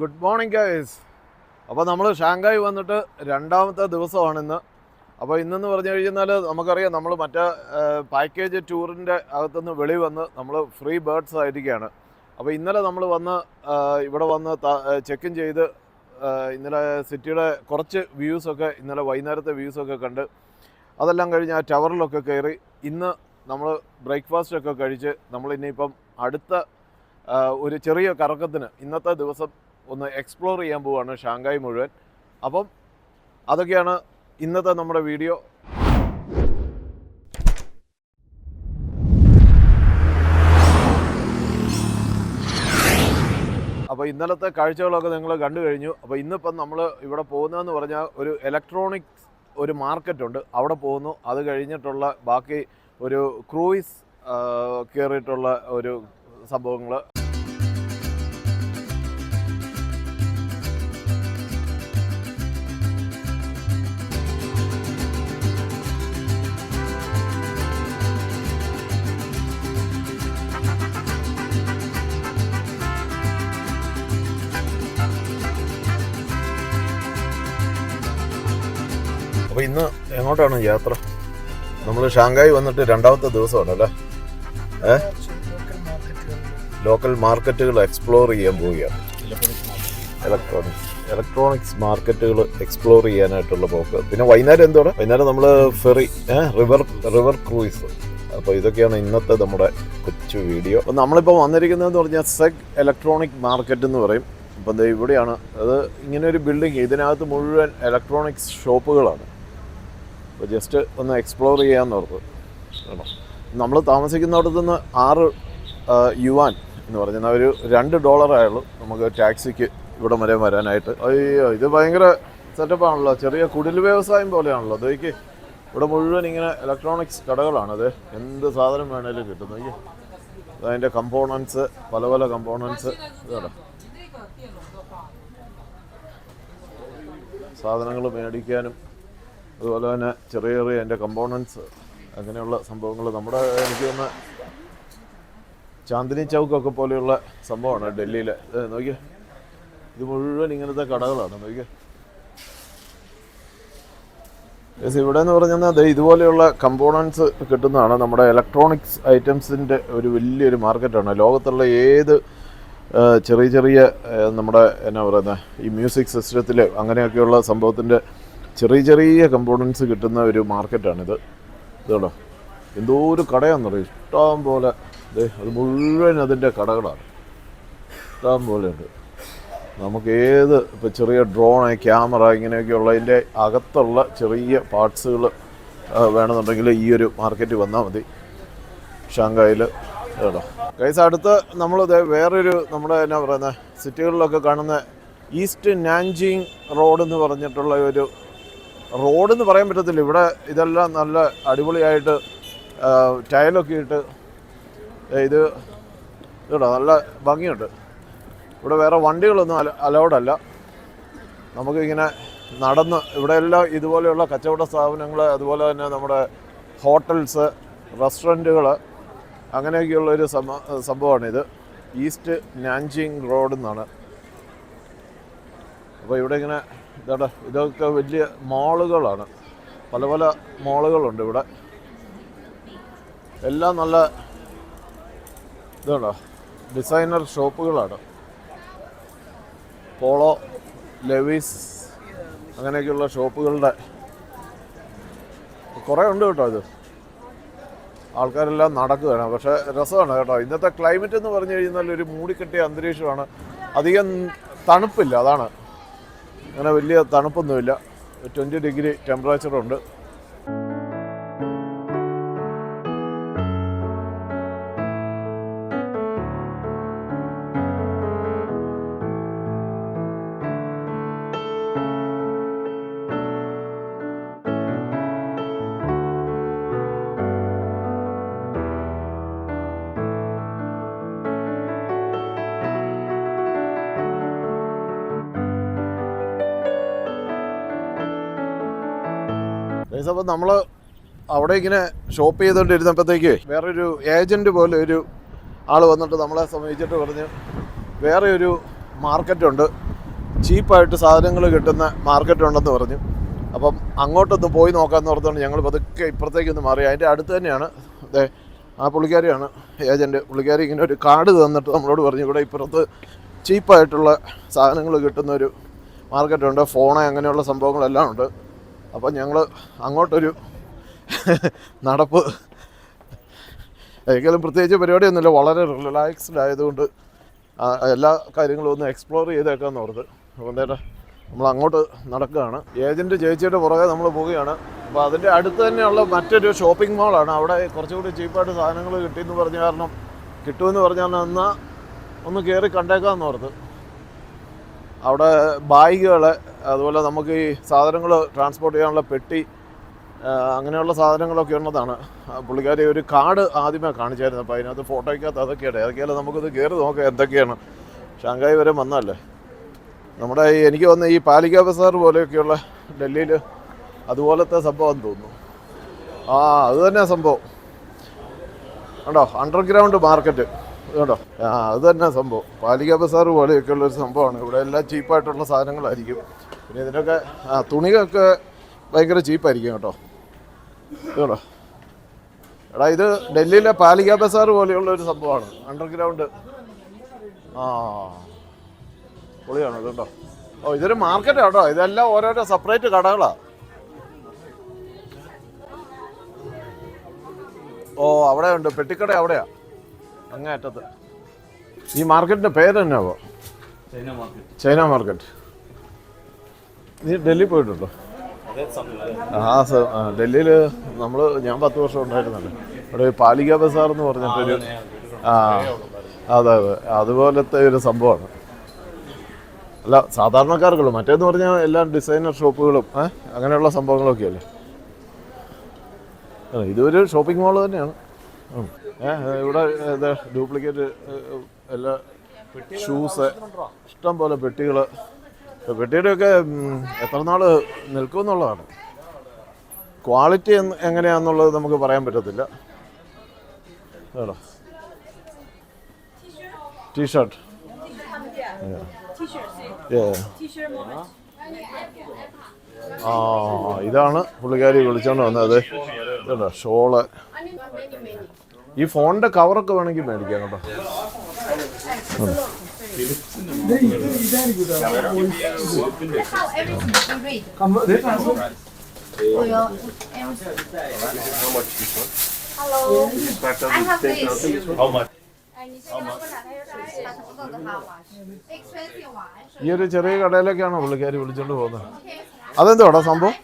Good morning guys അപ്പോൾ നമ്മൾ Shanghai വന്നിട്ട് രണ്ടാമത്തെ ദിവസമാണ് ഇന്ന് അപ്പോൾ ഇന്നെന്ന് പറഞ്ഞു കഴിഞ്ഞാൽ നമുക്കറിയാം നമ്മൾ മറ്റേ പാക്കേജ് ടൂറിന്റെ അകത്തുനിന്ന് വെളി വന്ന് നമ്മൾ ഫ്രീ ബേർഡ്സ് ആയിരിക്കുകയാണ്. അപ്പോൾ ഇന്നലെ നമ്മൾ വന്ന് ഇവിടെ വന്ന് ഇൻ ചെയ്ത് ഇന്നലെ സിറ്റിയുടെ കുറച്ച് വ്യൂസൊക്കെ ഇന്നലെ വൈകുന്നേരത്തെ വ്യൂസൊക്കെ കണ്ട് അതെല്ലാം കഴിഞ്ഞ് ആ ടവറിലൊക്കെ കയറി ഇന്ന് നമ്മൾ ബ്രേക്ക്ഫാസ്റ്റ് ഒക്കെ കഴിച്ച് നമ്മൾ ഇനിയിപ്പം അടുത്ത ഒരു ചെറിയ കറക്കത്തിന് ഇന്നത്തെ ദിവസം ഒന്ന് എക്സ്പ്ലോർ ചെയ്യാൻ പോവുകയാണ് ഷാങ്കായ് മുഴുവൻ. അപ്പം അതൊക്കെയാണ് ഇന്നത്തെ നമ്മുടെ വീഡിയോ അപ്പോൾ ഇന്നലത്തെ കാഴ്ചകളൊക്കെ നിങ്ങൾ കണ്ടു കഴിഞ്ഞു. അപ്പോൾ ഇന്നിപ്പം നമ്മൾ ഇവിടെ പോകുന്നതെന്ന് പറഞ്ഞാൽ ഒരു ഇലക്ട്രോണിക്സ് ഒരു മാർക്കറ്റ് ഉണ്ട്. അവിടെ പോകുന്നു. അത് കഴിഞ്ഞിട്ടുള്ള ബാക്കി ഒരു ക്രൂയിസ് കയറിയിട്ടുള്ള ഒരു സംഭവങ്ങൾ ഇന്ന് എങ്ങോട്ടാണ് യാത്ര? നമ്മൾ ഷാങ്കായി വന്നിട്ട് രണ്ടാമത്തെ ദിവസമാണ് അല്ലേ ഏ? ലോക്കൽ മാർക്കറ്റുകൾ എക്സ്പ്ലോർ ചെയ്യാൻ പോവുകയാണ്. ഇലക്ട്രോണിക്സ് ഇലക്ട്രോണിക്സ് മാർക്കറ്റുകൾ എക്സ്പ്ലോർ ചെയ്യാനായിട്ടുള്ള പോക്ക്. പിന്നെ വൈകുന്നേരം എന്തോടെ വൈകുന്നേരം നമ്മൾ ഫെറി റിവർ റിവർ ക്രൂയിസ് അപ്പോൾ ഇതൊക്കെയാണ് ഇന്നത്തെ നമ്മുടെ കൊച്ചു വീഡിയോ അപ്പോൾ നമ്മളിപ്പോൾ വന്നിരിക്കുന്നതെന്ന് പറഞ്ഞാൽ സെഗ് ഇലക്ട്രോണിക് മാർക്കറ്റ് എന്ന് പറയും. അപ്പം ഇവിടെയാണ്. അത് ഇങ്ങനെ ഒരു ബിൽഡിംഗ് ഇതിനകത്ത് മുഴുവൻ ഇലക്ട്രോണിക്സ് ഷോപ്പുകളാണ് അപ്പോൾ ജസ്റ്റ് ഒന്ന് എക്സ്പ്ലോർ ചെയ്യാമെന്ന് ഓർത്ത്. കേട്ടോ നമ്മൾ താമസിക്കുന്നിടത്തു നിന്ന് ആറ് യുവാൻ എന്ന് പറഞ്ഞാൽ ഒരു രണ്ട് ഡോളർ ആയുള്ളൂ. നമുക്ക് ടാക്സിക്ക് ഇവിടെ വരെ വരാനായിട്ട്. അയ്യോ ഇത് ഭയങ്കര സെറ്റപ്പാണല്ലോ ചെറിയ കുടിൽ വ്യവസായം പോലെയാണല്ലോ. അതേക്ക് ഇവിടെ മുഴുവൻ ഇങ്ങനെ ഇലക്ട്രോണിക്സ് കടകളാണത് എന്ത് സാധനം വേണേലും കിട്ടും. നോക്കി അതിന്റെ കമ്പോണൻസ് പല പല കമ്പോണൻസ് ഇതാണ്? സാധനങ്ങൾ മേടിക്കാനും അതുപോലെ തന്നെ ചെറിയ ചെറിയ അതിന്റെ കമ്പോണൻസ് അങ്ങനെയുള്ള സംഭവങ്ങൾ നമ്മുടെ എനിക്ക് തോന്നുന്ന ചാന്ദിനി ചൗക്കൊക്കെ പോലെയുള്ള സംഭവമാണ് ഡൽഹിയിൽ നോക്കിയേ. ഇത് മുഴുവൻ ഇങ്ങനത്തെ കടകളാണ്. നോക്കിയേ. ഇവിടെ എന്ന് പറഞ്ഞാൽ ഇതുപോലെയുള്ള കമ്പോണൻസ് കിട്ടുന്നതാണ് നമ്മുടെ ഇലക്ട്രോണിക്സ് ഐറ്റംസിന്റെ ഒരു വലിയൊരു മാർക്കറ്റാണ് ലോകത്തുള്ള ഏത് ചെറിയ ചെറിയ നമ്മുടെ എന്നാ പറയുന്നത് ഈ മ്യൂസിക് സിസ്റ്റത്തിൽ അങ്ങനെയൊക്കെയുള്ള സംഭവത്തിന്റെ ചെറിയ ചെറിയ കമ്പോണൻസ് കിട്ടുന്ന ഒരു മാർക്കറ്റാണിത് ഇതോടോ എന്തോ ഒരു കടയാണെന്നറിയും? ഇഷ്ടം പോലെ. അത് മുഴുവൻ അതിന്റെ കടകളാണ്. ഇഷ്ടം പോലെ ഉണ്ട്. നമുക്ക് ഏത് ഇപ്പോൾ ചെറിയ ഡ്രോൺ ക്യാമറ ഇങ്ങനെയൊക്കെ ഉള്ളതിന്റെ അകത്തുള്ള ചെറിയ പാർട്സുകൾ വേണമെന്നുണ്ടെങ്കിൽ ഈ ഒരു മാർക്കറ്റ് വന്നാൽ മതി. ഷാങ്കായിൽ കേട്ടോ കൈസ് അടുത്ത് നമ്മൾ വേറൊരു നമ്മുടെ എന്നാ പറയുന്നത് സിറ്റികളിലൊക്കെ കാണുന്ന ഈസ്റ്റ് നാൻജിങ് റോഡ് എന്ന് പറഞ്ഞിട്ടുള്ള ഒരു റോഡ് എന്ന് പറയാൻ പറ്റത്തില്ല. ഇവിടെ ഇതെല്ലാം നല്ല അടിപൊളിയായിട്ട് ടയലൊക്കെ ഇട്ട് ഇത് ഇതോ നല്ല ഭംഗിയുണ്ട്. ഇവിടെ വേറെ വണ്ടികളൊന്നും അല അലൗഡ് അല്ല നമുക്കിങ്ങനെ നടന്ന് ഇവിടെ എല്ലാം ഇതുപോലെയുള്ള കച്ചവട സ്ഥാപനങ്ങൾ അതുപോലെ തന്നെ നമ്മുടെ ഹോട്ടൽസ് റെസ്റ്റോറന്റുകൾ അങ്ങനെയൊക്കെയുള്ളൊരു സംഭ സംഭവമാണിത്. ഈസ്റ്റ് നാൻജിങ് റോഡ് എന്നാണ് അപ്പോൾ ഇവിടെ ഇങ്ങനെ ഇതാ ഇതൊക്കെ വലിയ മാളുകളാണ്. പല പല മാളുകളുണ്ട് ഇവിടെ. എല്ലാം നല്ല ഇതുണ്ടോ ഡിസൈനർ ഷോപ്പുകളാണ്. പോളോ ലെവീസ് അങ്ങനെയൊക്കെയുള്ള ഷോപ്പുകളുടെ കുറേ ഉണ്ട് കേട്ടോ ഇത്. ആൾക്കാരെല്ലാം നടക്കുകയാണ്. പക്ഷേ രസമാണ് കേട്ടോ. ഇന്നത്തെ ക്ലൈമറ്റ് എന്ന് പറഞ്ഞു കഴിഞ്ഞാൽ ഒരു മൂടിക്കെട്ടിയ അന്തരീക്ഷമാണ്. അധികം തണുപ്പില്ല അതാണ്. അങ്ങനെ വലിയ തണുപ്പൊന്നുമില്ല. ട്വന്റി ഡിഗ്രി ടെമ്പറേച്ചറുണ്ട്. നമ്മൾ അവിടെ ഇങ്ങനെ ഷോപ്പ് ചെയ്തുകൊണ്ടിരുന്നപ്പോഴത്തേക്ക് വേറൊരു ഏജന്റ് പോലെ ഒരു ആൾ വന്നിട്ട് നമ്മളെ സമീപിച്ചിട്ട് പറഞ്ഞു വേറെ ഒരു മാർക്കറ്റുണ്ട് ചീപ്പായിട്ട് സാധനങ്ങൾ കിട്ടുന്ന മാർക്കറ്റുണ്ടെന്ന് പറഞ്ഞു. അപ്പം അങ്ങോട്ടൊന്ന് പോയി നോക്കാമെന്ന് പറഞ്ഞുകൊണ്ട് ഞങ്ങൾ പതുക്കെ ഇപ്പുറത്തേക്കൊന്ന് മാറി. അതിന്റെ അടുത്ത് തന്നെയാണ്. അതെ ആ പുള്ളിക്കാരിയാണ് ഏജന്റ് പുള്ളിക്കാരി ഇങ്ങനെ ഒരു കാർഡ് തന്നിട്ട് നമ്മളോട് പറഞ്ഞു ഇവിടെ ഇപ്പുറത്ത് ചീപ്പായിട്ടുള്ള സാധനങ്ങൾ കിട്ടുന്ന ഒരു മാർക്കറ്റുണ്ട് ഫോണ് അങ്ങനെയുള്ള സംഭവങ്ങളെല്ലാം ഉണ്ട്. അപ്പം ഞങ്ങൾ അങ്ങോട്ടൊരു നടപ്പ്. എങ്കിലും പ്രത്യേകിച്ച് പരിപാടിയൊന്നുമില്ല. വളരെ റിലാക്സ്ഡ് ആയതുകൊണ്ട് എല്ലാ കാര്യങ്ങളും ഒന്ന് എക്സ്പ്ലോർ ചെയ്തേക്കാന്ന് ഓർത്ത്. അതുകൊണ്ട് തന്നെ നമ്മൾ അങ്ങോട്ട് നടക്കുകയാണ്. ഏജന്റ് ചേച്ചിയുടെ പുറകെ നമ്മൾ പോവുകയാണ്. അപ്പോൾ അതിന്റെ അടുത്ത് തന്നെയുള്ള മറ്റൊരു ഷോപ്പിംഗ് മാളാണ് അവിടെ കുറച്ചുകൂടി ചീപ്പായിട്ട് സാധനങ്ങൾ കിട്ടിയെന്ന് പറഞ്ഞ കാരണം കിട്ടുമെന്ന് പറഞ്ഞാൽ എന്നാൽ ഒന്ന് കയറി കണ്ടേക്കാമെന്ന് ഓർത്ത്. അവിടെ ബാഗുകൾ അതുപോലെ നമുക്ക് ഈ സാധനങ്ങൾ ട്രാൻസ്പോർട്ട് ചെയ്യാനുള്ള പെട്ടി അങ്ങനെയുള്ള സാധനങ്ങളൊക്കെ ഉള്ളതാണ്. പുള്ളിക്കാരി ഒരു കാർഡ് ആദ്യമേ കാണിച്ചായിരുന്നു. അപ്പോൾ അതിനകത്ത് ഫോട്ടോയ്ക്കകത്ത് അതൊക്കെയാണ്. ഏതൊക്കെയല്ല നമുക്കിത് കയറി നോക്കാം എന്തൊക്കെയാണ്. ഷാങ്കായ് വരെ വന്നല്ലേ നമ്മുടെ ഈ എനിക്ക് വന്ന ഈ പാലിക്ക ബസാർ പോലെയൊക്കെയുള്ള ഡൽഹിയിൽ അതുപോലത്തെ സംഭവം തോന്നുന്നു. ആ അത് തന്നെ സംഭവം. ഉണ്ടോ അണ്ടർഗ്രൗണ്ട് മാർക്കറ്റ് കേട്ടോ ആ അത് തന്നെ സംഭവം. പാലിക ബസാർ പോലെയൊക്കെയുള്ള ഒരു സംഭവമാണ്. ഇവിടെ എല്ലാം ചീപ്പായിട്ടുള്ള സാധനങ്ങളായിരിക്കും. പിന്നെ ഇതിനൊക്കെ ആ തുണികൊക്കെ ഭയങ്കര ചീപ്പായിരിക്കും കേട്ടോ. കേട്ടോ എടാ ഇത് ഡൽഹിയിലെ പാലിക ബസാർ പോലെയുള്ള ഒരു സംഭവമാണ്. അണ്ടർഗ്രൗണ്ട് ആ. പൊളിയാണ് കേട്ടോ. ഓ ഇതൊരു മാർക്കറ്റ് കേട്ടോ. ഇതെല്ലാം ഓരോരോ സെപ്പറേറ്റ് കടകളാണ് ഓ അവിടെ ഉണ്ട് പെട്ടിക്കട അവിടെയാ. അങ്ങേ അറ്റത്ത്. ഈ മാർക്കറ്റിന്റെ പേര് മാർക്കറ്റ് ചൈന മാർക്കറ്റ് നീ ഡൽഹി പോയിട്ടുണ്ടോ? ആ സർ ഡൽഹിയിൽ നമ്മൾ ഞാൻ പത്ത് വർഷം ഉണ്ടായിരുന്നല്ലോ? അവിടെ പാലിക ബസാർ എന്ന് പറഞ്ഞിട്ടൊരു ആ അതെ അതെ. അതുപോലത്തെ ഒരു സംഭവമാണ്. അല്ല സാധാരണക്കാർക്കുള്ളൂ. മറ്റേന്ന് പറഞ്ഞാൽ എല്ലാ ഡിസൈനർ ഷോപ്പുകളും അങ്ങനെയുള്ള സംഭവങ്ങളൊക്കെ അല്ലേ? ഇതൊരു ഷോപ്പിംഗ് മാൾ തന്നെയാണ്. ഇവിടെ ഡ്യൂപ്ലിക്കേറ്റ് എല്ലാ ഷൂസ് ഇഷ്ടം പോലെ പെട്ടികൾ പെട്ടിയുടെയൊക്കെ എത്ര നാൾ നിൽക്കുമെന്നുള്ളതാണ്. ക്വാളിറ്റി എങ്ങനെയാണെന്നുള്ളത് നമുക്ക് പറയാൻ പറ്റത്തില്ല. കേട്ടോ ടീഷർട്ട്. ആ ഇതാണ് പുള്ളിക്കാരി വിളിച്ചോണ്ട് വന്നത്. കേട്ടോ ഷോൾ. ഈ ഫോണിന്റെ കവറൊക്കെ വേണമെങ്കിൽ മേടിക്കാം കേട്ടോ. Everything this. How one. ഈ ഒരു ചെറിയ കടയിലേക്കാണോ പുള്ളിക്കാരി വിളിച്ചോണ്ട് പോകുന്നത് അതെന്തോടാ സംഭവം?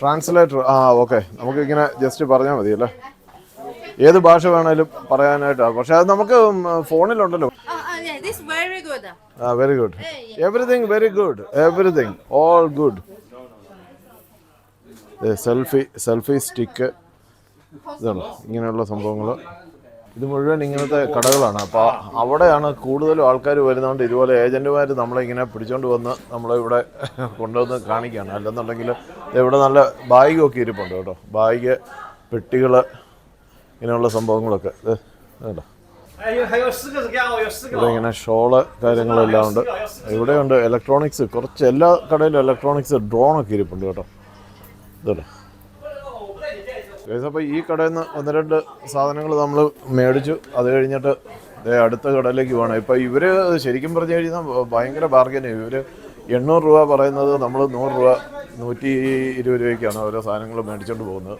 ട്രാൻസ്ലേറ്റർ ആ ഓക്കെ നമുക്ക് ഇങ്ങനെ ജസ്റ്റ് പറഞ്ഞാൽ മതിയല്ലേ? ഏത് ഭാഷ വേണേലും പറയാനായിട്ടാണ് പക്ഷെ അത് നമുക്ക് ഫോണിലുണ്ടല്ലോ. This very good. ആ very good Everything very good. Everything. All good. Selfie selfie stick ഇതാണ് ഇങ്ങനെയുള്ള സംഭവങ്ങൾ ഇത് മുഴുവൻ ഇങ്ങനത്തെ കടകളാണ്. അപ്പോൾ അവിടെയാണ് കൂടുതലും ആൾക്കാർ വരുന്നതുകൊണ്ട് ഇതുപോലെ ഏജന്റുമാർ നമ്മളെ ഇങ്ങനെ പിടിച്ചോണ്ട് വന്ന് നമ്മളെ ഇവിടെ കൊണ്ടുവന്ന് കാണിക്കുകയാണ് അല്ലെന്നുണ്ടെങ്കിൽ ഇവിടെ നല്ല ബാഗൊക്കെ ഇരിപ്പുണ്ട് കേട്ടോ. ബാഗ് പെട്ടികൾ ഇങ്ങനെയുള്ള സംഭവങ്ങളൊക്കെ. കേട്ടോ ഇവിടെ ഇങ്ങനെ ഷോൾ കാര്യങ്ങളെല്ലാം ഉണ്ട്. ഇവിടെ ഉണ്ട് ഇലക്ട്രോണിക്സ് കുറച്ച് എല്ലാ കടയിലും ഇലക്ട്രോണിക്സ് ഡ്രോണൊക്കെ ഇരിപ്പുണ്ട് കേട്ടോ. ഇതല്ലേ അപ്പോൾ ഈ കടയിൽ നിന്ന് ഒന്ന് രണ്ട് സാധനങ്ങൾ നമ്മൾ മേടിച്ചു. അത് കഴിഞ്ഞിട്ട് അടുത്ത കടയിലേക്ക് പോകണം ഇപ്പോൾ ഇവർ ശരിക്കും പറഞ്ഞു കഴിഞ്ഞാൽ ഭയങ്കര ബാർഗനിങ് ഇവർ എണ്ണൂറ് രൂപ പറയുന്നത് നമ്മൾ നൂറ് രൂപ നൂറ്റി ഇരുപത് രൂപയ്ക്കാണ് ഓരോ സാധനങ്ങൾ മേടിച്ചുകൊണ്ട് പോകുന്നത്.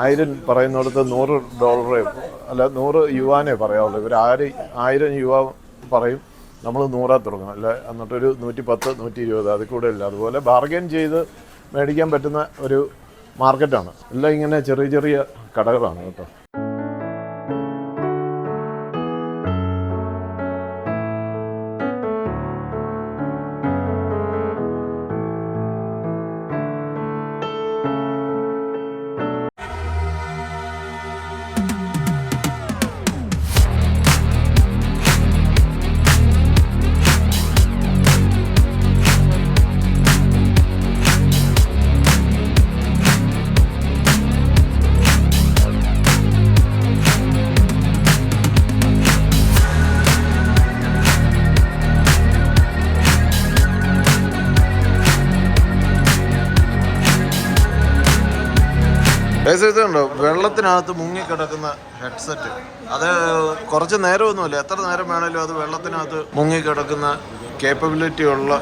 ആയിരം പറയുന്നിടത്ത് നൂറ് ഡോളറേ അല്ല നൂറ് യുവാനേ പറയാവുള്ളൂ. ഇവർ ആര് ആയിരം യുവ പറയും നമ്മൾ നൂറാ തുടങ്ങും അല്ല എന്നിട്ടൊരു നൂറ്റി പത്ത് നൂറ്റി ഇരുപത് അത് കൂടുതലില്ല അതുപോലെ ബാർഗൻ ചെയ്ത് മേടിക്കാൻ പറ്റുന്ന ഒരു മാർക്കറ്റാണ് എല്ലാം ഇങ്ങനെ ചെറിയ ചെറിയ കടകളാണ് കേട്ടോ. ഗൈസ് വെള്ളത്തിനകത്ത് മുങ്ങിക്കിടക്കുന്ന ഹെഡ്സെറ്റ് അത് കുറച്ച് നേരമൊന്നുമില്ല. എത്ര നേരം വേണമെങ്കിലും അത് വെള്ളത്തിനകത്ത് മുങ്ങിക്കിടക്കുന്ന കേപ്പബിലിറ്റി ഉള്ള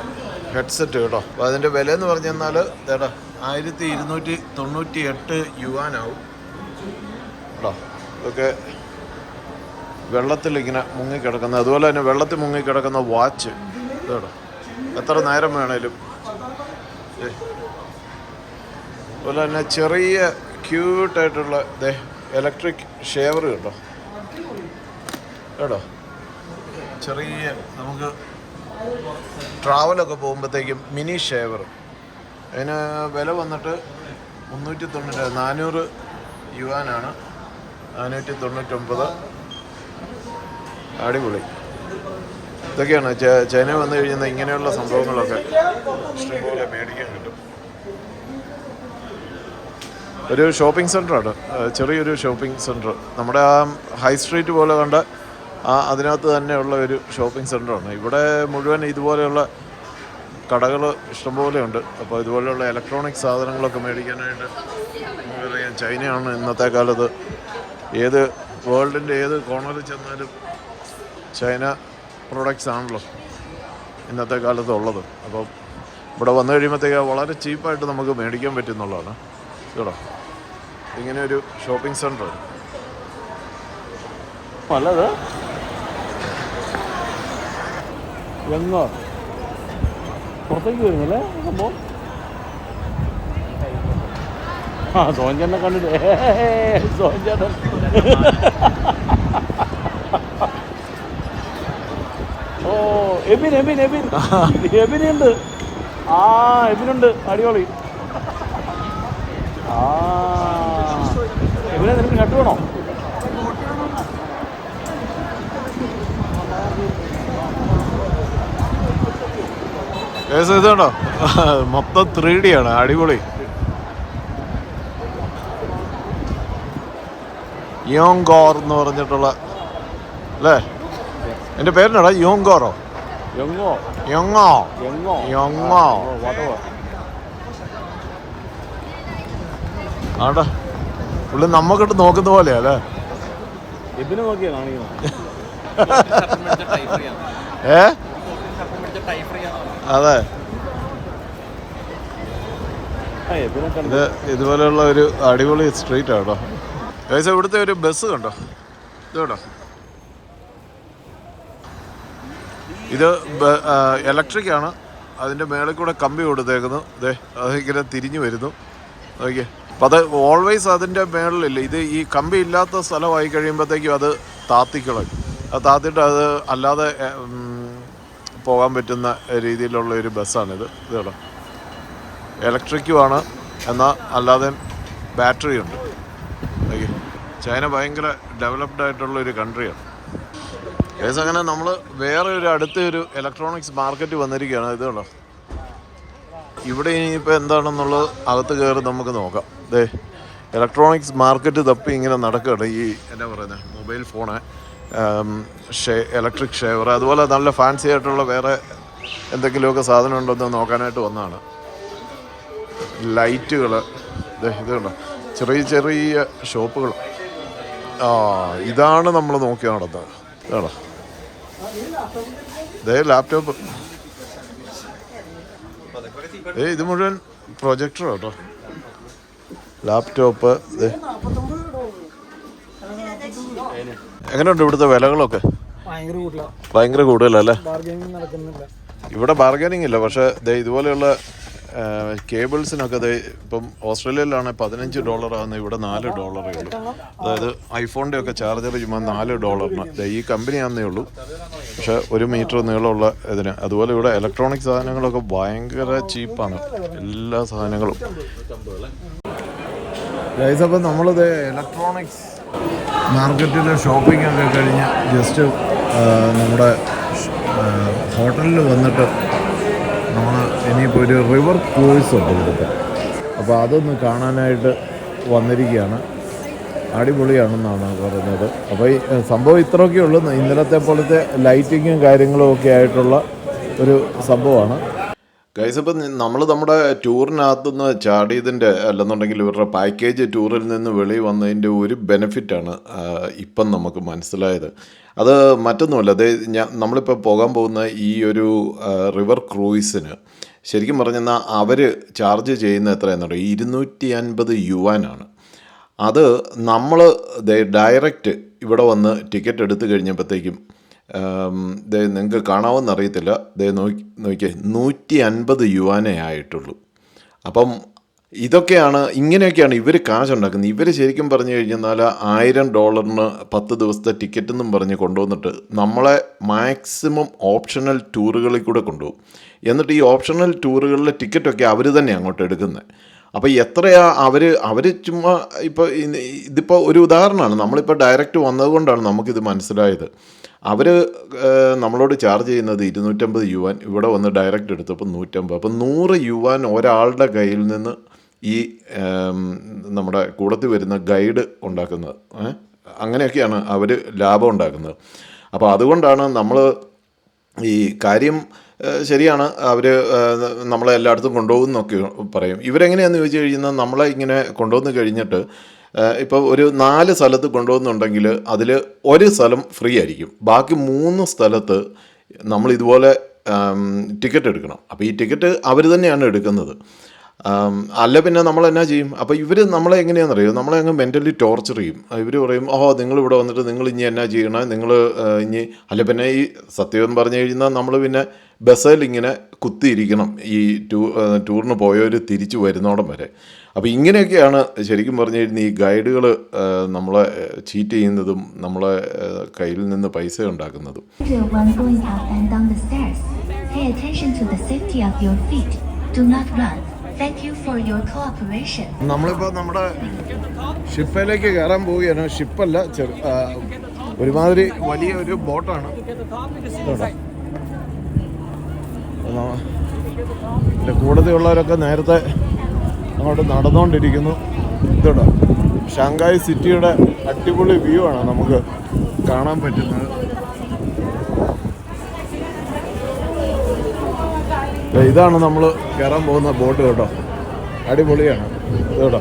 ഹെഡ്സെറ്റ് കേട്ടോ. അപ്പോൾ അതിന്റെ വില എന്ന് പറഞ്ഞു കഴിഞ്ഞാൽ ഇതേടാ ആയിരത്തി ഇരുന്നൂറ്റി തൊണ്ണൂറ്റി എട്ട് യുവാനാവും. കേട്ടോ? ഇതൊക്കെ വെള്ളത്തിൽ ഇങ്ങനെ മുങ്ങിക്കിടക്കുന്ന അതുപോലെ തന്നെ വെള്ളത്തിൽ മുങ്ങിക്കിടക്കുന്ന വാച്ച് ഇതേടാ എത്ര നേരം വേണേലും. അതുപോലെ തന്നെ ചെറിയ ക്യൂട്ടായിട്ടുള്ള ദേ ഇലക്ട്രിക് ഷേവർ കേട്ടോ കേട്ടോ ചെറിയ നമുക്ക് ട്രാവലൊക്കെ പോകുമ്പോഴത്തേക്കും മിനി ഷേവർ അതിന് വില വന്നിട്ട് മുന്നൂറ്റി തൊണ്ണൂറ്റി നാനൂറ് യുവാനാണ്. നാനൂറ്റി തൊണ്ണൂറ്റൊമ്പത് അടിപൊളി. ഇതൊക്കെയാണ്. ചൈന വന്നു കഴിഞ്ഞാൽ ഇങ്ങനെയുള്ള സംഭവങ്ങളൊക്കെ ഇഷ്ടംപോലെ മേടിക്കാൻ കിട്ടും. ഒരു ഷോപ്പിംഗ് സെന്ററാണ് ചെറിയൊരു ഷോപ്പിംഗ് സെന്റർ നമ്മുടെ ആ ഹൈ സ്ട്രീറ്റ് പോലെ കണ്ട ആ അതിനകത്ത് തന്നെയുള്ള ഒരു ഷോപ്പിംഗ് സെന്ററാണ് ഇവിടെ മുഴുവൻ ഇതുപോലെയുള്ള കടകൾ ഇഷ്ടംപോലെ ഉണ്ട് അപ്പോൾ ഇതുപോലെയുള്ള ഇലക്ട്രോണിക് സാധനങ്ങളൊക്കെ മേടിക്കാനായിട്ട് ചൈനയാണ് ഇന്നത്തെ കാലത്ത് ഏത് വേൾഡിന്റെ ഏത് കോണറിൽ ചെന്നാലും ചൈന പ്രൊഡക്ട്സ് ആണല്ലോ ഇന്നത്തെ കാലത്ത് ഉള്ളത്. അപ്പം ഇവിടെ വന്നു കഴിയുമ്പോഴത്തേക്ക് വളരെ ചീപ്പായിട്ട് നമുക്ക് മേടിക്കാൻ പറ്റുന്നുള്ളതാണ്. കേട്ടോ? ഇങ്ങനെ ഒരു ഷോപ്പിംഗ് സെന്റർ നല്ലത്. എങ്ങോ? പുറത്തേക്ക് വരുന്നല്ലേ? സംഭവം ആ സോഞ്ചേട്ടനെ കണ്ടിട്ട്. സോഞ്ചേട്ടൻ ഓ എബിൻ എബിൻ എബിൻ. എബിനുണ്ട്. ആ എബിനുണ്ട്. അടിപൊളി. ആ. എബിനെ നിനക്ക് ഷർട്ട് വേണോ? ഇതുണ്ടോ മൊത്തം ത്രീ ഡി ആണ് അടിപൊളി. യോങ്കോർ എന്ന് പറഞ്ഞിട്ടുള്ള അല്ലേ? എന്റെ പേരെന്നാടാ യോങ്കോറോ? യോങ്ങോ. യോങ്ങോ. യോങ്ങോ. ആണ്ടാ പുള്ളി നമ്മക്കിട്ട് നോക്കുന്ന പോലെയാ അല്ലേ ഇതിനെ നോക്കിയാ ഏ? അതെ. കണ്ടു. ഇത് ഇതുപോലെയുള്ള ഒരു അടിപൊളി സ്ട്രീറ്റ് കേട്ടോ ഏകദേശം ഇവിടുത്തെ ഒരു ബസ് കണ്ടോ? ഇത് കേട്ടോ ഇത് ഇലക്ട്രിക് ആണ്. അതിന്റെ മേളിൽ കൂടെ കമ്പി കൊടുത്തേക്കുന്നു. ഇതേ അതിങ്ങനെ തിരിഞ്ഞു വരുന്നു. ഓക്കെ അപ്പം അത് ഓൾവേസ് അതിന്റെ മേളിലില്ല? ഇത് ഈ കമ്പി ഇല്ലാത്ത സ്ഥലമായി കഴിയുമ്പോഴത്തേക്കും അത് താത്തിക്കളയും. അത് താത്തിട്ട് അത് അല്ലാതെ പോകാൻ പറ്റുന്ന രീതിയിലുള്ള ഒരു ബസ്സാണിത്. ഇത് കേട്ടോ ഇലക്ട്രിക്കുമാണ് എന്നാൽ അല്ലാതെ ബാറ്ററി ഉണ്ട് ചൈന ഭയങ്കര ഡെവലപ്ഡ് ആയിട്ടുള്ള ഒരു കൺട്രിയാണ് ഏകദേശം അങ്ങനെ നമ്മൾ വേറെ ഒരു അടുത്ത ഒരു ഇലക്ട്രോണിക്സ് മാർക്കറ്റ് വന്നിരിക്കുകയാണ്. ഇത് കണ്ടോ? ഇവിടെ ഇനിയിപ്പോൾ എന്താണെന്നുള്ളത് അകത്ത് കയറി നമുക്ക് നോക്കാം. ദേ ഇലക്ട്രോണിക്സ് മാർക്കറ്റ് തപ്പി ഇങ്ങനെ നടക്കുകയാണ്. ഈ എന്നാ പറയുന്നത് മൊബൈൽ ഫോണ് ഷേ ഇലക്ട്രിക് ഷേവർ അതുപോലെ നല്ല ഫാൻസി ആയിട്ടുള്ള വേറെ എന്തെങ്കിലുമൊക്കെ സാധനം ഉണ്ടോ എന്ന് നോക്കാനായിട്ട് വന്നതാണ്. ലൈറ്റുകൾ ഇത് കണ്ടോ ചെറിയ ചെറിയ ഷോപ്പുകൾ ആ ഇതാണ് നമ്മൾ നോക്കി നടന്നത്. ഇതാണോ ഇതേ ലാപ്ടോപ്പ് ഏ ഇത് മുഴുവൻ പ്രൊജക്ടർ കേട്ടോ. ലാപ്ടോപ്പ്. എങ്ങനെയുണ്ട് ഇവിടുത്തെ വിലകളൊക്കെ? ഭയങ്കര കൂടുതലല്ലേ ഇവിടെ ബാർഗനിങ് ഇല്ല പക്ഷെ ഇതുപോലെയുള്ള കേബിൾസിനൊക്കെ ദേ ഇപ്പം ഓസ്ട്രേലിയയിലാണ് പതിനഞ്ച് ഡോളർ ആകുന്ന ഇവിടെ നാല് ഡോളർ ഉള്ളൂ. അതായത് ഐഫോണിന്റെ ഒക്കെ ചാർജർ ചുമ്മാ നാല് ഡോളറിന് ഈ കമ്പനി ആണെന്നേ ഉള്ളൂ. പക്ഷെ ഒരു മീറ്റർ നീളമുള്ള ഇതിന്. അതുപോലെ ഇവിടെ ഇലക്ട്രോണിക് സാധനങ്ങളൊക്കെ ഭയങ്കര ചീപ്പാണ് എല്ലാ സാധനങ്ങളും. ഗൈസ് അപ്പം നമ്മളിത് ഇലക്ട്രോണിക്സ് മാർക്കറ്റിൽ ഷോപ്പിംഗ് ഒക്കെ കഴിഞ്ഞ് ജസ്റ്റ് നമ്മുടെ ഹോട്ടലിൽ വന്നിട്ട് നമ്മൾ ഇനിയിപ്പോൾ ഒരു റിവർ ക്രൂയിസ് ഉണ്ട് ഇവിടുത്തെ അപ്പോൾ അതൊന്ന് കാണാനായിട്ട് വന്നിരിക്കുകയാണ്. അടിപൊളിയാണെന്നാണ് പറയുന്നത്. അപ്പോൾ ഈ സംഭവം ഇത്രയൊക്കെ ഉള്ളൂ. ഇന്നലത്തെ പോലത്തെ ലൈറ്റിങ്ങും കാര്യങ്ങളും ഒക്കെ ആയിട്ടുള്ള ഒരു സംഭവമാണ്. ഗൈസ് ഇപ്പം നമ്മൾ നമ്മുടെ ടൂറിനകത്തുനിന്ന് ചാടിയതിന്റെ അല്ലെന്നുണ്ടെങ്കിൽ ഇവരുടെ പാക്കേജ് ടൂറിൽ നിന്ന് വെളി വന്നതിന്റെ ഒരു ബെനിഫിറ്റാണ് ഇപ്പം നമുക്ക് മനസ്സിലായത്. അത് മറ്റൊന്നുമല്ല അതേ ഞാൻ നമ്മളിപ്പോൾ പോകാൻ പോകുന്ന ഈ ഒരു റിവർ ക്രൂയിസിന് ശരിക്കും പറഞ്ഞാൽ അവർ ചാർജ് ചെയ്യുന്ന എത്രയെന്നുണ്ടോ പറയുക ഇരുന്നൂറ്റി അൻപത് യുവാനാണ്. അത് നമ്മൾ ഡയറക്റ്റ് ഇവിടെ വന്ന് ടിക്കറ്റ് എടുത്തു കഴിഞ്ഞപ്പോഴത്തേക്കും നിങ്ങൾക്ക് കാണാമെന്ന് അറിയത്തില്ല. ദേ നോക്കി നോക്കിയേ നൂറ്റി അൻപത് യുവാനേ ആയിട്ടുള്ളൂ. അപ്പം ഇതൊക്കെയാണ് ഇങ്ങനെയൊക്കെയാണ് ഇവർ കാശുണ്ടാക്കുന്നത് ഇവർ ശരിക്കും പറഞ്ഞു കഴിഞ്ഞാൽ ആയിരം ഡോളറിന് പത്ത് ദിവസത്തെ ടിക്കറ്റ് എന്നും പറഞ്ഞ് കൊണ്ടുവന്നിട്ട് നമ്മളെ മാക്സിമം ഓപ്ഷണൽ ടൂറുകളിൽ കൂടെ കൊണ്ടുപോകും. എന്നിട്ട് ഈ ഓപ്ഷണൽ ടൂറുകളിലെ ടിക്കറ്റൊക്കെ അവർ തന്നെ അങ്ങോട്ട് എടുക്കുന്നത് അപ്പോൾ എത്രയാ അവർ അവർ ചുമ്മാ ഇപ്പോൾ ഇതിപ്പോൾ ഒരു ഉദാഹരണമാണ്. നമ്മളിപ്പോൾ ഡയറക്റ്റ് വന്നതുകൊണ്ടാണ് നമുക്കിത് മനസ്സിലായത്. അവർ നമ്മളോട് ചാർജ് ചെയ്യുന്നത് ഇരുന്നൂറ്റമ്പത് യുവാൻ ഇവിടെ വന്ന് ഡയറക്റ്റ് എടുത്തപ്പോൾ നൂറ്റമ്പത്. അപ്പം നൂറ് യുവാൻ ഒരാളുടെ കയ്യിൽ നിന്ന് ഈ നമ്മുടെ കൂടത്തിൽ വരുന്ന ഗൈഡ് ഉണ്ടാക്കുന്നത്. അങ്ങനെയൊക്കെയാണ് അവർ ലാഭം ഉണ്ടാക്കുന്നത്. അപ്പോൾ അതുകൊണ്ടാണ് നമ്മൾ ഈ കാര്യം ശരിയാണ്. അവർ നമ്മളെ എല്ലായിടത്തും കൊണ്ടുപോകുന്നൊക്കെ പറയും. ഇവരെങ്ങനെയാണെന്ന് ചോദിച്ചു കഴിഞ്ഞാൽ നമ്മളെ ഇങ്ങനെ കൊണ്ടുവന്ന് കഴിഞ്ഞിട്ട് ഇപ്പോൾ ഒരു നാല് സ്ഥലത്ത് കൊണ്ടുപോകുന്നുണ്ടെങ്കിൽ അതിൽ ഒരു സ്ഥലം ഫ്രീ ആയിരിക്കും. ബാക്കി മൂന്ന് സ്ഥലത്ത് നമ്മൾ ഇതുപോലെ ടിക്കറ്റ് എടുക്കണം. അപ്പോൾ ഈ ടിക്കറ്റ് അവർ തന്നെയാണ് എടുക്കുന്നത്. അല്ല പിന്നെ നമ്മൾ എന്നാ ചെയ്യും? അപ്പോൾ ഇവർ നമ്മളെ എങ്ങനെയാണെന്നറിയോ? നമ്മളെ അങ്ങ് മെന്റലി ടോർച്ചർ ചെയ്യും. ഇവർ പറയും ഓഹോ നിങ്ങൾ ഇവിടെ വന്നിട്ട് നിങ്ങൾ ഇനി എന്നാ ചെയ്യണം? നിങ്ങൾ ഇനി അല്ല പിന്നെ ഈ സത്യം പറഞ്ഞു കഴിഞ്ഞാൽ നമ്മൾ പിന്നെ ബസ്സിൽ ഇങ്ങനെ കുത്തിയിരിക്കണം. ഈ ടൂ ടൂറിന് പോയവർ തിരിച്ചു വരുന്നോടം വരെ. അപ്പോൾ ഇങ്ങനെയൊക്കെയാണ് ശരിക്കും പറഞ്ഞു കഴിഞ്ഞാൽ ഈ ഗൈഡുകൾ നമ്മളെ ചീറ്റ് ചെയ്യുന്നതും നമ്മളെ കയ്യിൽ നിന്ന് പൈസ ഉണ്ടാക്കുന്നതും Dear one going up and down the stairs. Pay attention to the safety of your feet. Do not run. Thank you for your cooperation. നമ്മളിപ്പോൾ നമ്മുടെ ഷിപ്പിലേക്ക് കയറാൻ പോവുകയാണ് ഷിപ്പല്ല ചെറു ഒരുമാതിരി വലിയ ഒരു ബോട്ടാണ് എന്റെ കൂട്ടത്തിലുള്ളവരൊക്കെ നേരത്തെ അങ്ങോട്ട് നടന്നുകൊണ്ടിരിക്കുന്നു. ഇതുണ്ട് ഷാങ്കായ് സിറ്റിയുടെ അടിപൊളി വ്യൂ ആണ് നമുക്ക് കാണാൻ പറ്റുന്നത്. ഇതാണ് നമ്മൾ കയറാൻ പോകുന്ന ബോട്ട് കേട്ടോ. അടിപൊളിയാണ്. ഇത് കേട്ടോ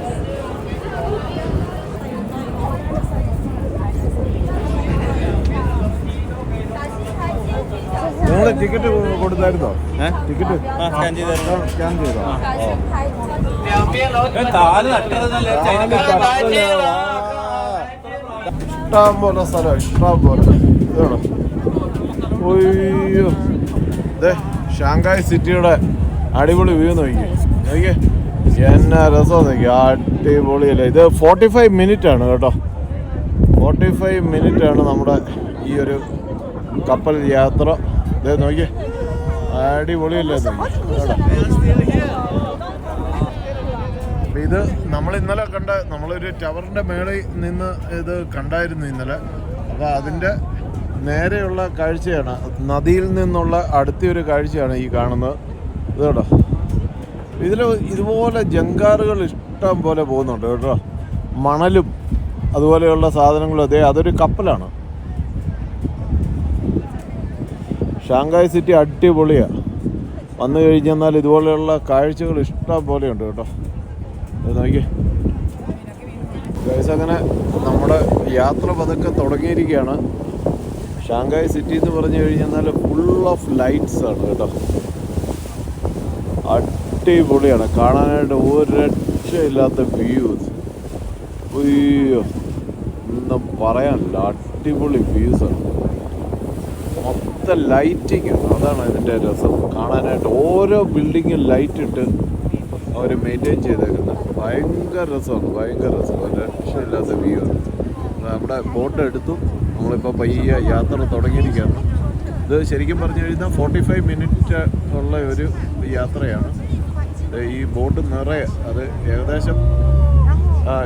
നിങ്ങൾ ടിക്കറ്റ് കൊടുത്തായിരുന്നോ? ടിക്കറ്റ് സ്കാൻ സ്കാൻ ചെയ്തോ? തട്ടരുതല്ലേ ഷാങ്കായ് സിറ്റിയുടെ അടിപൊളി വ്യൂ നോക്കിയേ നോക്കിയേ എന്നാ രസം നോക്കി അടിപൊളിയല്ലേ ഇത് ഫോർട്ടി ഫൈവ് മിനിറ്റ് ആണ് കേട്ടോ ഫോർട്ടി ഫൈവ് മിനിറ്റ് ആണ് നമ്മുടെ ഈ ഒരു കപ്പൽ യാത്ര ഇതേ നോക്കിയേ അടിപൊളിയല്ലേ? കേട്ടോ അപ്പൊ ഇത് നമ്മൾ ഇന്നലെ കണ്ട നമ്മളൊരു ടവറിന്റെ മേളിൽ നിന്ന് ഇത് കണ്ടായിരുന്നു ഇന്നലെ. അപ്പോൾ അതിന്റെ നേരെയുള്ള കാഴ്ചയാണ് നദിയിൽ നിന്നുള്ള അടുത്തൊരു കാഴ്ചയാണ് ഈ കാണുന്നത്. ഇത് കേട്ടോ ഇതിൽ ഇതുപോലെ ജങ്കാറുകൾ ഇഷ്ടം പോലെ പോകുന്നുണ്ട് കേട്ടോ. മണലും അതുപോലെയുള്ള സാധനങ്ങളും അതേ അതൊരു കപ്പലാണ്. ഷാങ്കായ് സിറ്റി അടിപൊളിയാണ് വന്നു കഴിഞ്ഞെന്നാൽ ഇതുപോലെയുള്ള കാഴ്ചകൾ ഇഷ്ടം പോലെയുണ്ട് കേട്ടോ. അങ്ങനെ നമ്മുടെ യാത്ര പതുക്കെ തുടങ്ങിയിരിക്കുകയാണ്. ഷാങ്കായ് സിറ്റി എന്ന് പറഞ്ഞു കഴിഞ്ഞാൽ ഫുൾ ഓഫ് ലൈറ്റ്സ് ആണ് കേട്ടോ. അടിപൊളിയാണ്. കാണാനായിട്ട് ഒരു രക്ഷയില്ലാത്ത വ്യൂസ് അയ്യോ ഒന്നും പറയാനില്ല. അടിപൊളി വ്യൂസ് ആണ്. മൊത്തം ലൈറ്റിംഗ് അതാണ് ഇതിന്റെ രസം. കാണാനായിട്ട് ഓരോ ബിൽഡിങ്ങും ലൈറ്റ് ഇട്ട് അവർ മെയിന്റെയിൻ ചെയ്തേക്കുന്നത് ഭയങ്കര രസമാണ് ഭയങ്കര രസം ഒരു രക്ഷയില്ലാത്ത വ്യൂ ആണ്. നമ്മുടെ ബോട്ട് എടുത്തു. നമ്മളിപ്പോൾ പയ്യ യാത്ര തുടങ്ങിയിരിക്കുകയാണ് ഇത് ശരിക്കും പറഞ്ഞു കഴിഞ്ഞാൽ ഫോർട്ടി ഫൈവ് മിനിറ്റ് ഉള്ള ഒരു യാത്രയാണ്. ഈ ബോട്ട് നിറയെ അത് ഏകദേശം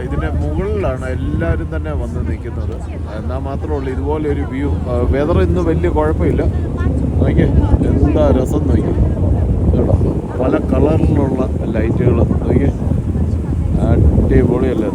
ഇതിന്റെ മുകളിലാണ് എല്ലാവരും തന്നെ വന്ന് നിൽക്കുന്നത്. എന്നാൽ മാത്രമേ ഉള്ളൂ ഇതുപോലെ ഒരു വ്യൂ വെതർ ഇന്ന് വലിയ കുഴപ്പമില്ല. നോക്കിയേ എന്താ രസം നോക്കി കേട്ടോ. പല കളറിലുള്ള ലൈറ്റുകൾ അടിപൊളിയല്ലേ?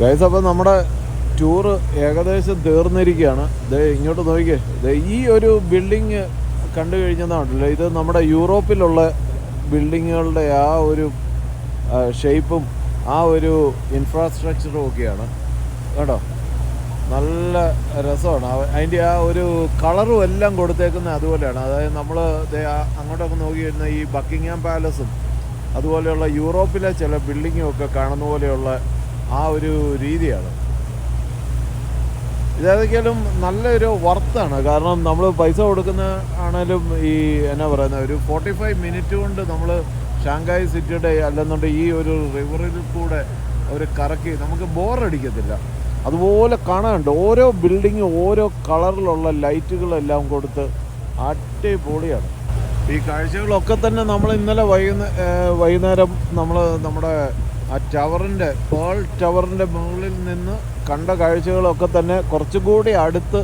ഗൈസ് അപ്പോൾ നമ്മുടെ ടൂറ് ഏകദേശം തീർന്നിരിക്കുകയാണ്. ദേ ഇങ്ങോട്ട് നോക്കിയേ ദേ ഈ ഒരു ബിൽഡിങ് കണ്ടു കഴിഞ്ഞതാണല്ലോ. ഇത് നമ്മുടെ യൂറോപ്പിലുള്ള ബിൽഡിങ്ങുകളുടെ ആ ഒരു ഷേപ്പും ആ ഒരു ഇൻഫ്രാസ്ട്രക്ചറും ഒക്കെയാണ്. കേട്ടോ നല്ല രസമാണ്. അതിന്റെ ആ ഒരു കളറും എല്ലാം കൊടുത്തേക്കുന്നത് അതുപോലെയാണ്. അതായത് നമ്മൾ അങ്ങോട്ടൊക്കെ നോക്കി വരുന്ന ഈ ബക്കിംഗ്ഹാം പാലസും അതുപോലെയുള്ള യൂറോപ്പിലെ ചില ബിൽഡിങ്ങും ഒക്കെ കാണുന്ന പോലെയുള്ള ആ ഒരു രീതിയാണ്. ഇതേതൊക്കെയാലും നല്ലൊരു വർത്താണ് കാരണം നമ്മൾ പൈസ കൊടുക്കുന്ന ആണേലും ഈ എന്നാ പറയുന്ന ഒരു ഫോർട്ടി ഫൈവ് മിനിറ്റ് കൊണ്ട് നമ്മൾ ഷാങ്കായ് സിറ്റിയുടെ അല്ലെന്നുണ്ടെങ്കിൽ ഈ ഒരു റിവറിൽ കൂടെ അവർ കറക്കി നമുക്ക് ബോറടിക്കത്തില്ല അതുപോലെ കാണാനുണ്ട് ഓരോ ബിൽഡിങ്ങും ഓരോ കളറിലുള്ള ലൈറ്റുകളെല്ലാം കൊടുത്ത് അടിപൊളിയാണ്. ഈ കാഴ്ചകളൊക്കെ തന്നെ നമ്മൾ ഇന്നലെ വൈകുന്നേ വൈകുന്നേരം നമ്മൾ നമ്മുടെ ആ ടവറിന്റെ പേൾ ടവറിന്റെ മുകളിൽ നിന്ന് കണ്ട കാഴ്ചകളൊക്കെ തന്നെ കുറച്ചും കൂടി അടുത്ത്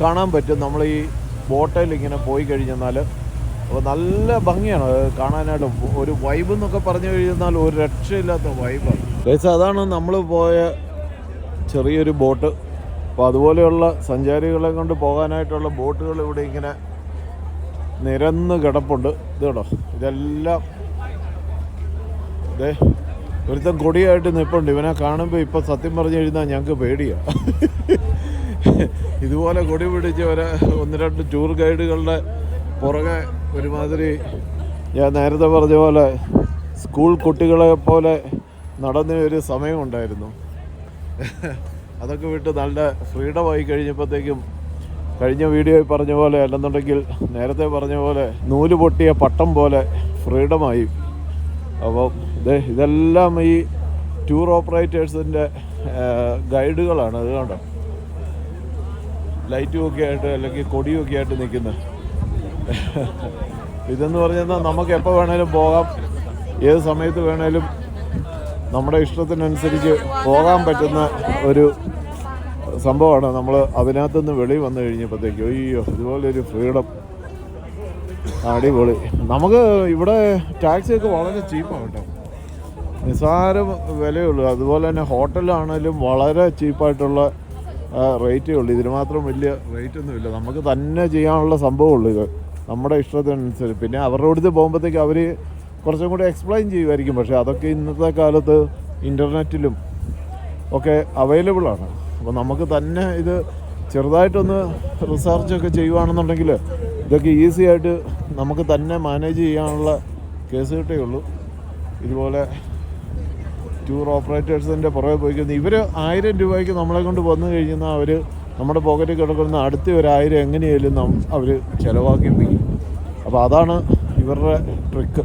കാണാൻ പറ്റും. നമ്മൾ ഈ ബോട്ടിൽ ഇങ്ങനെ പോയി കഴിഞ്ഞെന്നാൽ അപ്പോൾ നല്ല ഭംഗിയാണ്. കാണാനായിട്ട് ഒരു വൈബ് എന്നൊക്കെ പറഞ്ഞു കഴിഞ്ഞാൽ ഒരു രക്ഷയില്ലാത്ത വൈബാണ് ഗൈസ് അതാണ് നമ്മൾ പോയ ചെറിയൊരു ബോട്ട്. അപ്പോൾ അതുപോലെയുള്ള സഞ്ചാരികളെ കൊണ്ട് പോകാനായിട്ടുള്ള ബോട്ടുകൾ ഇവിടെ ഇങ്ങനെ നിരന്ന് കിടപ്പുണ്ട്. ഇത് ഇതെല്ലാം ഇതേ ഒരുത്തൻ കൊടിയായിട്ട് നിൽപ്പുണ്ട് ഇവനെ കാണുമ്പോൾ ഇപ്പം സത്യം പറഞ്ഞു കഴിഞ്ഞാൽ ഞങ്ങൾക്ക് പേടിയാണ് ഇതുപോലെ കൊടി പിടിച്ച് ഒരു ഒന്ന് രണ്ട് ടൂർ ഗൈഡുകളുടെ പുറകെ ഒരുമാതിരി ഞാൻ നേരത്തെ പറഞ്ഞ പോലെ സ്കൂൾ കുട്ടികളെ പോലെ നടന്ന ഒരു സമയമുണ്ടായിരുന്നു അതൊക്കെ വിട്ട് നല്ല ഫ്രീഡമായി കഴിഞ്ഞപ്പോഴത്തേക്കും കഴിഞ്ഞ വീഡിയോയിൽ പറഞ്ഞ പോലെ അല്ലെന്നുണ്ടെങ്കിൽ നേരത്തെ പറഞ്ഞ പോലെ നൂൽ പൊട്ടിയ പട്ടം പോലെ ഫ്രീഡമായി അപ്പോൾ ഇത് ഇതെല്ലാം ഈ ടൂർ ഓപ്പറേറ്റേഴ്സിന്റെ ഗൈഡുകളാണ്. അത് കണ്ടോ? ലൈറ്റും ഒക്കെ ആയിട്ട് അല്ലെങ്കിൽ കൊടിയും ഒക്കെ ആയിട്ട് നിൽക്കുന്നത്. ഇതെന്ന് പറഞ്ഞാൽ നമുക്ക് എപ്പോൾ വേണേലും പോകാം. ഏത് സമയത്ത് വേണേലും നമ്മുടെ ഇഷ്ടത്തിനനുസരിച്ച് പോകാൻ പറ്റുന്ന ഒരു സംഭവമാണ്. നമ്മൾ അതിനകത്തു നിന്ന് വെളി വന്നു കഴിഞ്ഞപ്പോഴത്തേക്കും അയ്യോ ഇതുപോലൊരു ഫ്രീഡം. അടിപൊളി. നമുക്ക് ഇവിടെ ടാക്സിയൊക്കെ വളരെ ചീപ്പാണ് കേട്ടോ. നിസ്സാര വിലയുള്ളൂ. അതുപോലെ തന്നെ ഹോട്ടലാണെങ്കിലും വളരെ ചീപ്പായിട്ടുള്ള റേറ്റേ ഉള്ളൂ. ഇതിന് മാത്രം വലിയ റേറ്റ് ഒന്നുമില്ല നമുക്ക് തന്നെ ചെയ്യാനുള്ള സംഭവമുള്ളൂ ഇത്. നമ്മുടെ ഇഷ്ടത്തിനനുസരിച്ച്. പിന്നെ അവരുടെ അടുത്ത് പോകുമ്പോഴത്തേക്ക് അവർ കുറച്ചും കൂടി എക്സ്പ്ലെയിൻ ചെയ്യുമായിരിക്കും. പക്ഷേ അതൊക്കെ ഇന്നത്തെ കാലത്ത് ഇന്റർനെറ്റിലും ഒക്കെ അവൈലബിളാണ് അപ്പോൾ നമുക്ക് തന്നെ ഇത് ചെറുതായിട്ടൊന്ന് റിസർച്ചൊക്കെ ചെയ്യുവാണെന്നുണ്ടെങ്കിൽ ഇതൊക്കെ ഈസി ആയിട്ട് നമുക്ക് തന്നെ മാനേജ് ചെയ്യാനുള്ള കേസ് കിട്ടേ ഉള്ളൂ. ഇതുപോലെ ടൂർ ഓപ്പറേറ്റേഴ്സിന്റെ പുറകെ പോയിക്കുന്നത് ഇവർ ആയിരം രൂപയ്ക്ക് നമ്മളെ കൊണ്ട് വന്നു കഴിഞ്ഞാൽ അവർ നമ്മുടെ പോക്കറ്റിൽ കിടക്കുന്ന അടുത്ത ഒരു ആയിരം എങ്ങനെയായാലും അവർ ചിലവാക്കിപ്പിക്കും. അപ്പോൾ അതാണ് ഇവരുടെ ട്രിക്ക്.